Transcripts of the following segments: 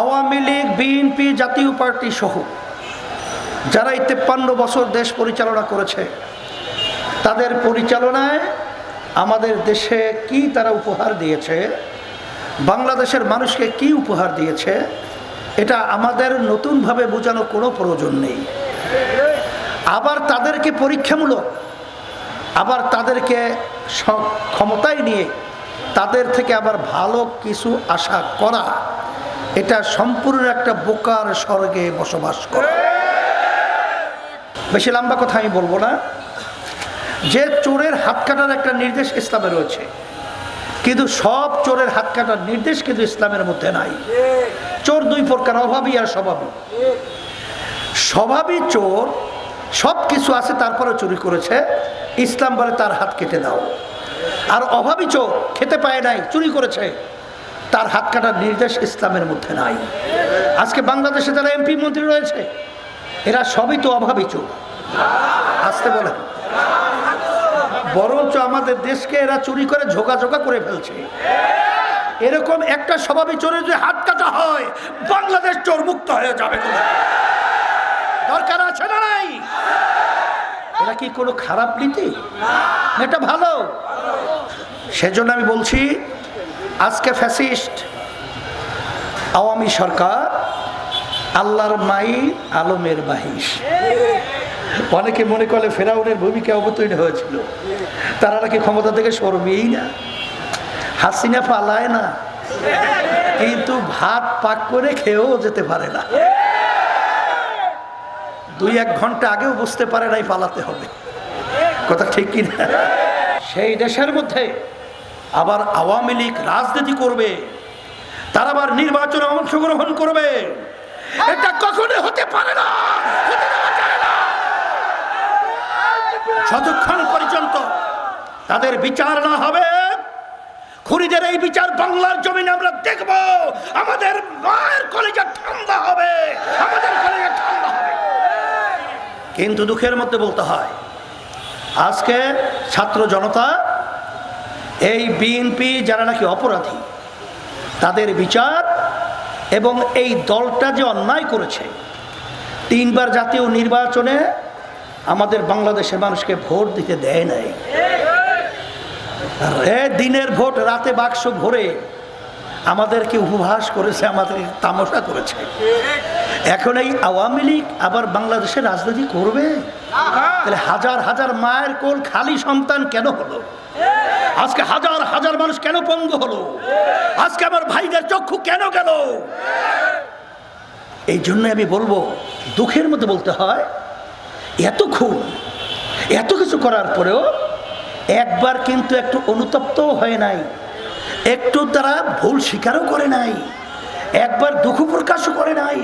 আওয়ামী লীগ, বিএনপি, জাতীয় পার্টি সহ যারা এই তেপ্পান্ন বছর দেশ পরিচালনা করেছে, তাদের পরিচালনায় আমাদের দেশে কি তারা উপহার দিয়েছে, বাংলাদেশের মানুষকে কি উপহার দিয়েছে, এটা আমাদের নতুনভাবে বোঝানো কোনো প্রয়োজন নেই। আবার তাদেরকে পরীক্ষামূলক, আবার তাদেরকে ক্ষমতায় নিয়ে তাদের থেকে আবার ভালো কিছু আশা করা এটা সম্পূর্ণ একটা বোকার স্বর্গে বসবাস করে। বেশি লম্বা কথা আমি বলব না। যে চোরের হাত কাটার একটা নির্দেশ ইসলামে রয়েছে, কিন্তু সব চোরের হাত কাটার নির্দেশ কিন্তু ইসলামের মধ্যে নাই। চোর দুই প্রকার, অভাবী আর স্বভাবী। স্বভাবী চোর, সব কিছু আছে, তারপরে চুরি করেছে। ইসলাম বলে তার হাত কেটে দাও। আর অভাবী চোর, খেতে পায় নাই, চুরি করেছে। তার হাত কাটার নির্দেশ ইসলামের মধ্যে নাই। আজকে বাংলাদেশে যারা এমপি মন্ত্রী রয়েছে, এরা সবই তো অভাবী চোখ। আসতে বলে বরঞ্চ আমাদের দেশকে এরা চুরি করে ঝোকা ঝোকা করে ফেলছে। এরকম একটা স্বভাবী চোরের যদি হাত কাটা হয়, বাংলাদেশ চোর মুক্ত হয়ে যাবে দরকার আছে না নাই? এটা কি কোনো খারাপ নীতি? এটা ভালো। সেজন্য আমি বলছি আজকে ফ্যাসিস্ট, আওয়ামী সরকার, আল্লাহর মাই আলমের বাহিস অনেকে মনে করে ফেরাউনের ভূমিকা অবতীর্ণ হয়েছিল। তারা নাকি ক্ষমতা থেকে সরবেই না। হাসিনা পালায় না। কিন্তু ভাত পাক করে খেয়েও যেতে পারে না। দুই এক ঘণ্টা আগেও বুঝতে পারে নাই পালাতে হবে। কথা ঠিক কি না সেই দেশের মধ্যে আবার আওয়ামী লীগ রাজনীতি করবে, তারা আবার নির্বাচনে অংশগ্রহণ করবে। এটা কখনো হতে পারে না যতক্ষণ পর্যন্ত তাদের বিচার না হবে, খুনিদের এই বিচার বাংলার জমিনে আমরা দেখব, আমাদের মায়ের কলেজে ঠান্ডা হবে, আমাদের কলেজে ঠান্ডা হবে। কিন্তু দুঃখের মধ্যে বলতে হয়, আজকে ছাত্র জনতা এই বিএনপি যারা নাকি অপরাধী, তাদের বিচার এবং এই দলটা যে অন্যায় করেছে, তিনবার জাতীয় নির্বাচনে আমাদের বাংলাদেশের মানুষকে ভোট দিতে দেয় নাই। দিনের ভোট, রাতে বাক্স ভরে আমাদেরকে উপহাস করেছে, আমাদেরকে তামাশা করেছে। এখন এই আওয়ামী লীগ আবার বাংলাদেশে রাজনীতি করবে? তাহলে হাজার হাজার মায়ের কোল খালি সন্তান কেন হলো? আজকে হাজার হাজার মানুষ কেন পঙ্গু হলো? আজকে আমার ভাইদের চক্ষু কেন গেল? এই জন্য আমি বলব, দুঃখের মধ্যে বলতে হয়, এত খুন, এত কিছু করার পরেও একবার কিন্তু একটু অনুতপ্তও হয় নাই, একটু তারা ভুল স্বীকারও করে নাই, একবার দুঃখ প্রকাশও করে নাই,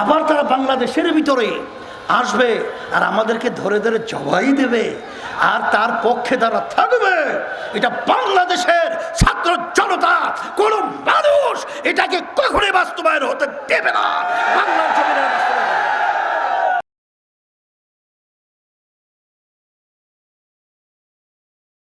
আবার তারা বাংলাদেশের ভিতরে আসবে আর আমাদেরকে ধরে ধরে জবাই দেবে আর তার পক্ষে তারা থাকবে। এটা বাংলাদেশের ছাত্র জনতা, কোন মানুষ এটাকে কখনোই বাস্তবায়ন হতে দেবে না। বাংলার